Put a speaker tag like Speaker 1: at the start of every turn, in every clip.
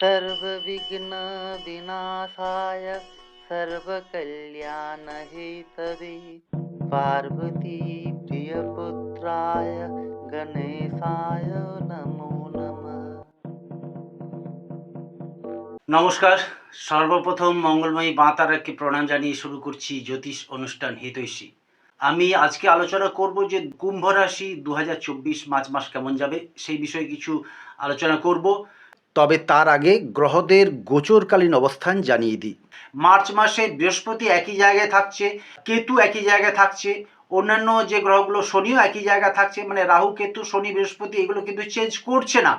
Speaker 1: सर्वविघ्नविनाशाय सर्वकल्याणहेतवे पार्वती प्रियपुत्राय गणेशाय नमो नमः
Speaker 2: নমস্কার সর্বপ্রথম মঙ্গলময়ী বাঁতারাকে প্রণাম জানিয়ে শুরু করছি জ্যোতিষ অনুষ্ঠান হিতৈষী আমি আজকে আলোচনা করব যে কুম্ভ রাশি দু মার্চ মাস কেমন যাবে সেই বিষয়ে কিছু আলোচনা করব তবে তার আগে গ্রহদের গোচরকালীন অবস্থান জানিয়ে দিই। মার্চ মাসে বৃহস্পতি একই জায়গায় থাকছে, কেতু একই জায়গায় থাকছে, অন্যান্য যে গ্রহগুলো শনিও একই জায়গায় থাকছে মানে রাহু, কেতু, শনি, বৃহস্পতি এগুলো কিন্তু চেঞ্জ করছে না।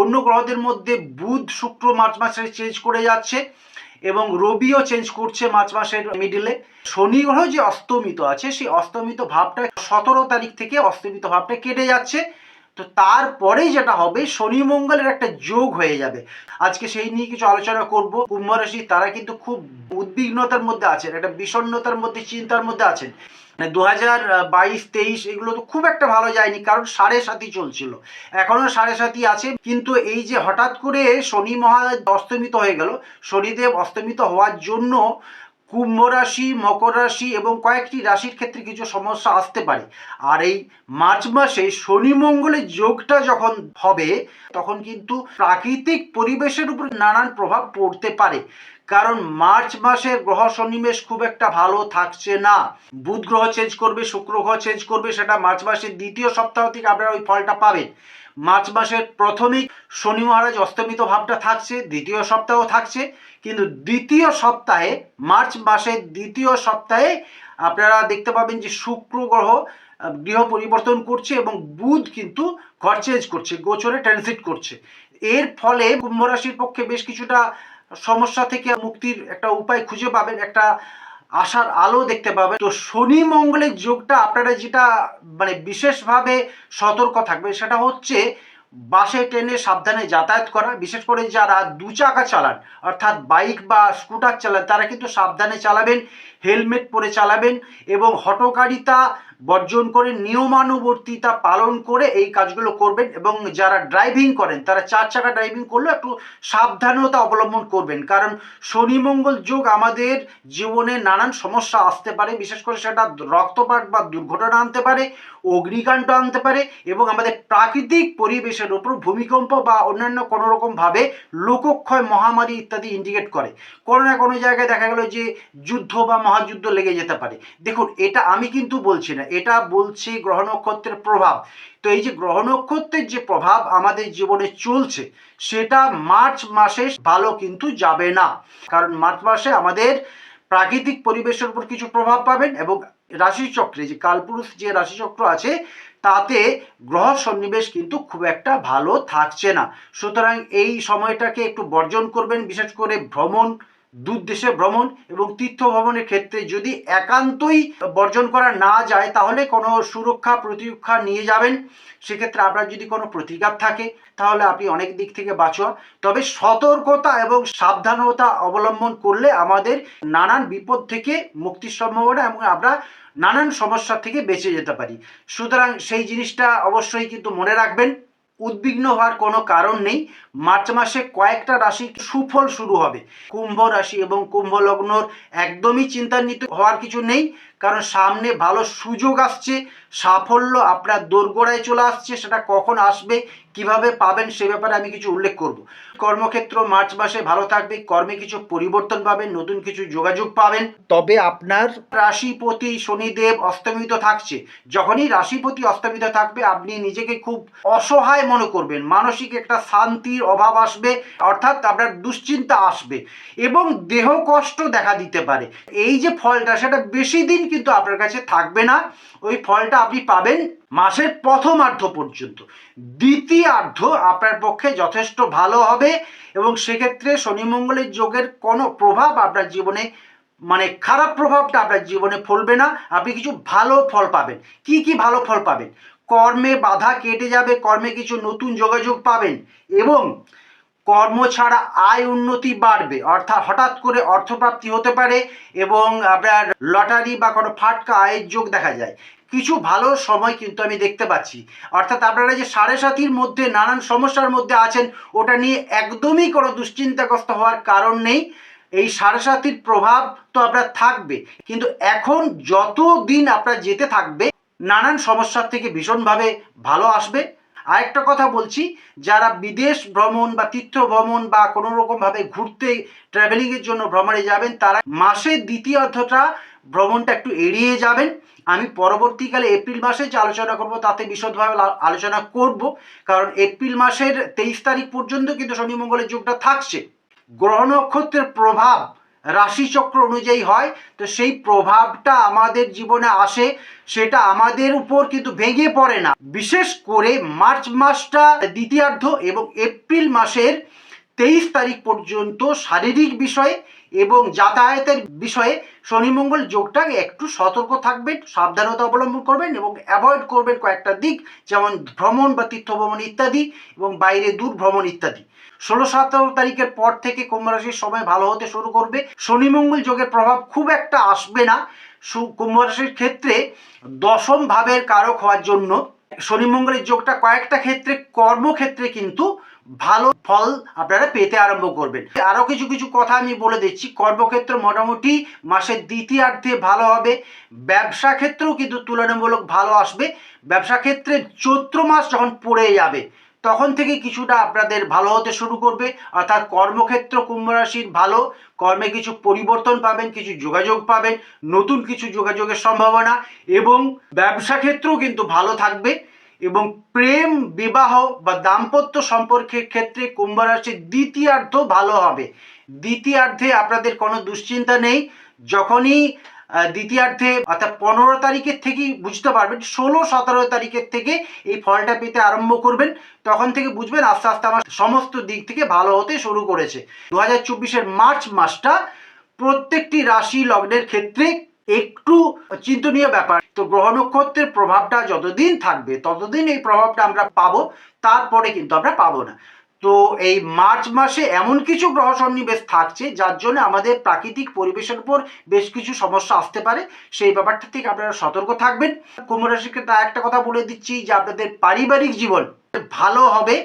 Speaker 2: অন্য গ্রহদের মধ্যে বুধ, শুক্র মার্চ মাসে চেঞ্জ করে যাচ্ছে এবং রবিও চেঞ্জ করছে মার্চ মাসের মিডিলে শনি গ্রহ যে অস্তমিত আছে, সেই অস্তমিত ভাবটা সতেরো তারিখ থেকে অস্তমিত ভাবটা কেটে যাচ্ছে। তো তারপরেই যেটা হবে, শনি মঙ্গলের একটা যোগ হয়ে যাবে। আজকে সেই নিয়ে কিছু আলোচনা করব। কুম্ভ রাশি, তারা কিন্তু খুব উদ্বিগ্নতার মধ্যে আছেন, একটা বিষণ্ণতার মধ্যে, চিন্তার মধ্যে আছেন। মানে দু হাজার বাইশ, তেইশ, এগুলো তো খুব একটা ভালো যায়নি, কারণ সাড়ে সাতই চলছিল। এখনও সাড়ে সাতই আছে, কিন্তু এই যে হঠাৎ করে শনি মহারাজ অস্তমিত হয়ে গেল, শনিদেব অস্তমিত হওয়ার জন্য কুম্ভ রাশি, মকর রাশি এবং কয়েকটি রাশির ক্ষেত্রে কিছু সমস্যা আসতে পারে। আর এই মার্চ মাসে শনি মঙ্গলের যোগটা যখন হবে, তখন কিন্তু প্রাকৃতিক পরিবেশের উপর নানান প্রভাব পড়তে পারে। কারণ মার্চ মাসের গ্রহ সন্নিবেশ খুব একটা ভালো থাকছে না। বুধ গ্রহ চেঞ্জ করবে, শুক্র গ্রহ চেঞ্জ করবে, সেটা মার্চ মাসের দ্বিতীয় সপ্তাহ থেকে আপনারা ওই ফলটা পাবেন। মার্চ মাসের প্রথমেই শনি মহারাজ অস্তমিত ভাবটা থাকছে, দ্বিতীয় সপ্তাহ থাকছে, কিন্তু দ্বিতীয় সপ্তাহে, মার্চ মাসের দ্বিতীয় সপ্তাহে আপনারা দেখতে পাবেন যে শুক্র গ্রহ গৃহ পরিবর্তন করছে এবং বুধ কিন্তু ঘর চেঞ্জ করছে, গোচরে ট্রানজিট করছে। এর ফলে কুম্ভ রাশির পক্ষে বেশ কিছুটা সমস্যা থেকে মুক্তির একটা উপায় খুঁজে পাবেন, একটা আশার আলো দেখতে পাবেন। তো শনি মঙ্গলের যোগটা আপনারা যেটা মানে বিশেষভাবে সতর্ক থাকবে সেটা হচ্ছে বাসে, ট্রেনে সাবধানে যাতায়াত করা। বিশেষ করে যারা দু চাকা চালান, অর্থাৎ বাইক বা স্কুটার চালান, তারা কিন্তু সাবধানে চালাবেন। হেলমেট পরে চালাবেন এবং হটকারিতা বর্জন করে নিয়মানুবর্তিতা পালন করে এই কাজগুলো করবেন এবং যারা ড্রাইভিং করেন, তারা চার চাকা ড্রাইভিং করলেও একটু সাবধানতা অবলম্বন করবেন। কারণ শনি মঙ্গল যোগ আমাদের জীবনে নানান সমস্যা আসতে পারে, বিশেষ করে সেটা রক্তপাত বা দুর্ঘটনা আনতে পারে, অগ্নিকাণ্ড আনতে পারে এবং আমাদের প্রাকৃতিক পরিবেশের উপর ভূমিকম্প বা অন্যান্য কোনো রকমভাবে লোকক্ষয় মহামারী ইত্যাদি ইন্ডিকেট করে। কোনো না কোনো জায়গায় দেখা গেল যে যুদ্ধ বা মহাযুদ্ধ লেগে যেতে পারে। দেখুন, এটা আমি কিন্তু বলছি না, এটা বলছি গ্রহ নক্ষত্রের প্রভাব। তো এই যে গ্রহ নক্ষত্রের যে প্রভাব আমাদের জীবনে চলছে, সেটা মার্চ মাসে ভালো কিন্তু যাবে না। কারণ মার্চ মাসে আমাদের প্রাকৃতিক পরিবেশের উপর কিছু প্রভাব পাবেন এবং রাশিচক্রে যে কালপুরুষ যে রাশিচক্র আছে, তাতে গ্রহ সন্নিবেশ কিন্তু খুব একটা ভালো থাকছে না। সুতরাং এই সময়টাকে একটু বর্জন করবেন, বিশেষ করে ভ্রমণ দূর দেশে ভ্রমণ এবং তীর্থ ভ্রমণের ক্ষেত্রে যদি একান্তই বর্জন করা না যায়, তাহলে কোনো সুরক্ষা, প্রতিরক্ষা নিয়ে যাবেন। সেক্ষেত্রে আপনার যদি কোনো প্রতিকার থাকে, তাহলে আপনি অনেক দিক থেকে বাঁচোয়া। তবে সতর্কতা এবং সাবধানতা অবলম্বন করলে আমাদের নানান বিপদ থেকে মুক্তির সম্ভাবনা এবং আমরা নানান সমস্যা থেকে বেঁচে যেতে পারি। সুতরাং সেই জিনিসটা অবশ্যই কিন্তু মনে রাখবেন। উদ্বিগ্ন হওয়ার কোনো কারণ নেই। মার্চ মাসে কয়েকটা রাশি সুফল শুরু হবে। কুম্ভ রাশি এবং কুম্ভ লগ্নর একদমই চিন্তান্বিত হওয়ার কিছু নেই। কারণ সামনে ভালো সুযোগ আসছে সাফল্য আপনার দোরগোড়ায় চলে আসছে সেটা কখন আসবে কীভাবে পাবেন সে ব্যাপারে আমি কিছু উল্লেখ করব। কর্মক্ষেত্র মার্চ মাসে ভালো থাকবে কর্মে কিছু পরিবর্তন পাবেন নতুন কিছু যোগাযোগ পাবেন। তবে আপনার রাশিপতি শনিদেব অস্তমিত থাকছে। যখনই রাশিপতি অস্তমিত থাকবে আপনি নিজেকে খুব অসহায় মনে করবেন মানসিক একটা শান্তির অভাব আসবে অর্থাৎ আপনার দুশ্চিন্তা আসবে এবং দেহ কষ্ট দেখা দিতে পারে। এই যে ফলটা সেটা বেশি দিন কিন্তু আপনার কাছে থাকবে না। ওই ফলটা আপনি পাবেন মাসের প্রথমার্ধ পর্যন্ত। দ্বিতীয়ার্ধ আপনার পক্ষে যথেষ্ট ভালো হবে এবং সেক্ষেত্রে শনি মঙ্গলের যোগের কোনো প্রভাব আপনার জীবনে মানে খারাপ প্রভাবটা আপনার জীবনে ফলবে না। আপনি কিছু ভালো ফল পাবেন। কি কি ভালো ফল পাবেন? কর্মে বাধা কেটে যাবে, কর্মে কিছু নতুন যোগাযোগ পাবেন এবং কর্ম ছাড়া আয় উন্নতি বাড়বে। অর্থাৎ হঠাৎ করে অর্থপ্রাপ্তি হতে পারে এবং আপনার লটারি বা কোনো ফাটকা আয়ের যোগ দেখা যায়। কিছু ভালো সময় কিন্তু আমি দেখতে পাচ্ছি। অর্থাৎ আপনারা যে সাড়ে সাতির মধ্যে নানান সমস্যার মধ্যে আছেন, ওটা নিয়ে একদমই কোনো দুশ্চিন্তাগ্রস্ত হওয়ার কারণ নেই। এই সাড়ে সাতির প্রভাব তো আপনার থাকবে। কিন্তু এখন যত দিন আপনার যেতে থাকবে, নানান সমস্যার থেকে ভীষণভাবে ভালো আসবে। আরেকটা কথা বলছি, যারা বিদেশ ভ্রমণ বা তীর্থ ভ্রমণ বা কোনো রকমভাবে ঘুরতে ট্রাভেলিংয়ের জন্য ভ্রমণে যাবেন, তারা মাসের দ্বিতীয়ার্ধটা ভ্রমণটা একটু এড়িয়ে যাবেন। আমি পরবর্তীকালে এপ্রিল মাসে যে আলোচনা করব, তাতে বিশদভাবে আলোচনা করব। কারণ এপ্রিল মাসের তেইশ তারিখ পর্যন্ত কিন্তু শনি মঙ্গলের যুগটা থাকছে। গ্রহ নক্ষত্রের প্রভাব রাশিচক্র অনুযায়ী হয়, তো সেই প্রভাবটা আমাদের জীবনে আসে, সেটা আমাদের উপর কিন্তু ভেঙে পড়ে না। বিশেষ করে মার্চ মাসটা দ্বিতীয়ার্ধ এবং এপ্রিল মাসের তেইশ তারিখ পর্যন্ত শারীরিক বিষয়ে এবং যাতায়াতের বিষয়ে শনি মঙ্গল যোগটা একটু সতর্ক থাকবেন, সাবধানতা অবলম্বন করবেন এবং অ্যাভয়েড করবেন কয়েকটা দিক, যেমন ভ্রমণ বা তীর্থ ভ্রমণ ইত্যাদি এবং বাইরে দূর ভ্রমণ ইত্যাদি। ষোলো সতেরো তারিখের পর থেকে কুম্ভ রাশির সময় ভালো হতে শুরু করবে। শনি মঙ্গল যোগের প্রভাব খুব একটা আসবে না। কুম্ভ রাশির ক্ষেত্রে দশম ভাবের কারক হওয়ার জন্য শনি মঙ্গলের যোগটা কয়েকটা ক্ষেত্রে, কর্মক্ষেত্রে কিন্তু ভালো ফল আপনারা পেতে আরম্ভ করবেন। আরও কিছু কিছু কথা আমি বলে দিচ্ছি। কর্মক্ষেত্র মোটামুটি মাসের দ্বিতীয়ার্ধে ভালো হবে। ব্যবসা ক্ষেত্রেও কিন্তু তুলনামূলক ভালো আসবে। ব্যবসা ক্ষেত্রে চৈত্র মাস যখন পড়ে যাবে তখন থেকে কিছুটা আপনাদের ভালো হতে শুরু করবে। অর্থাৎ কর্মক্ষেত্র কুম্ভ রাশির ভালো, কর্মে কিছু পরিবর্তন পাবেন, কিছু যোগাযোগ পাবেন, নতুন কিছু যোগাযোগের সম্ভাবনা এবং ব্যবসা ক্ষেত্রেও কিন্তু ভালো থাকবে এবং প্রেম, বিবাহ বা দাম্পত্য সম্পর্কের ক্ষেত্রে কুম্ভ রাশির দ্বিতীয়ার্ধ ভালো হবে। দ্বিতীয়ার্ধে আপনাদের কোনো দুশ্চিন্তা নেই। যখনই দ্বিতীয়ার্ধে অর্থাৎ পনেরো তারিখের থেকেই বুঝতে পারবেন, ষোলো সতেরো তারিখের থেকে এই ফলটা পেতে আরম্ভ করবেন। তখন থেকে বুঝবেন আস্তে আস্তে আমার সমস্ত দিক থেকে ভালো হতে শুরু করেছে। দু হাজার চব্বিশের মার্চ মাসটা প্রত্যেকটি রাশি লগ্নের ক্ষেত্রে একটু চিন্তনীয় ব্যাপার। তো গ্রহ নক্ষত্রের প্রভাবটা যতদিন থাকবে, ততদিন এই প্রভাবটা আমরা পাবো, তারপরে কিন্তু আমরা পাবো না। তো এই মার্চ মাসে এমন কিছু গ্রহ সন্নিবেশ থাকছে, যার জন্য আমাদের প্রাকৃতিক পরিবেশের উপর বেশ কিছু সমস্যা আসতে পারে। সেই ব্যাপারটা থেকে আপনারা সতর্ক থাকবেন। কুম্ভ রাশিকে তা একটা কথা বলে দিচ্ছি যে, আপনাদের পারিবারিক জীবন ভালো হবে।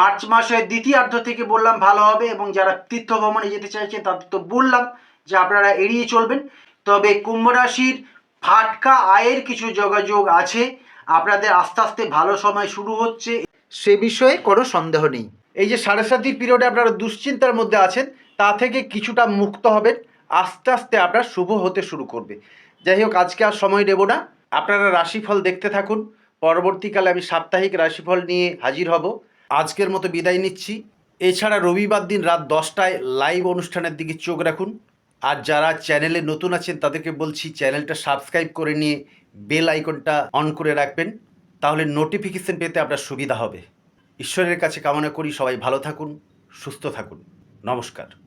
Speaker 2: মার্চ মাসের দ্বিতীয়ার্ধ থেকে বললাম ভালো হবে এবং যারা তীর্থ ভ্রমণে যেতে চাইছেন তাদের তো বললাম যে, আপনারা এড়িয়ে চলবেন। তবে কুম্ভ রাশির ফাটকা আয়ের কিছু যোগাযোগ আছে। আপনাদের আস্তে আস্তে ভালো সময় শুরু হচ্ছে। সে বিষয়ে কোনো সন্দেহ নেই। এই যে সাড়ে সাতির পিরিয়ডে আপনারা দুশ্চিন্তার মধ্যে আছেন, তা থেকে কিছুটা মুক্ত হবেন। আস্তে আস্তে আপনার শুভ হতে শুরু করবে। যাই হোক, আজকে আর সময় নেব না। আপনারা রাশিফল দেখতে থাকুন। পরবর্তীকালে আমি সাপ্তাহিক রাশিফল নিয়ে হাজির হব। আজকের মতো বিদায় নিচ্ছি। এছাড়া রবিবার দিন রাত দশটায় লাইভ অনুষ্ঠানের দিকে চোখ রাখুন। আর যারা চ্যানেলে নতুন আছেন, তাদেরকে বলছি চ্যানেলটা সাবস্ক্রাইব করে নিয়ে বেল আইকনটা অন করে রাখবেন। তাহলে নোটিফিকেশন পেতে আপনার সুবিধা হবে। ঈশ্বরের কাছে কামনা করি সবাই ভালো থাকুন সুস্থ থাকুন। নমস্কার।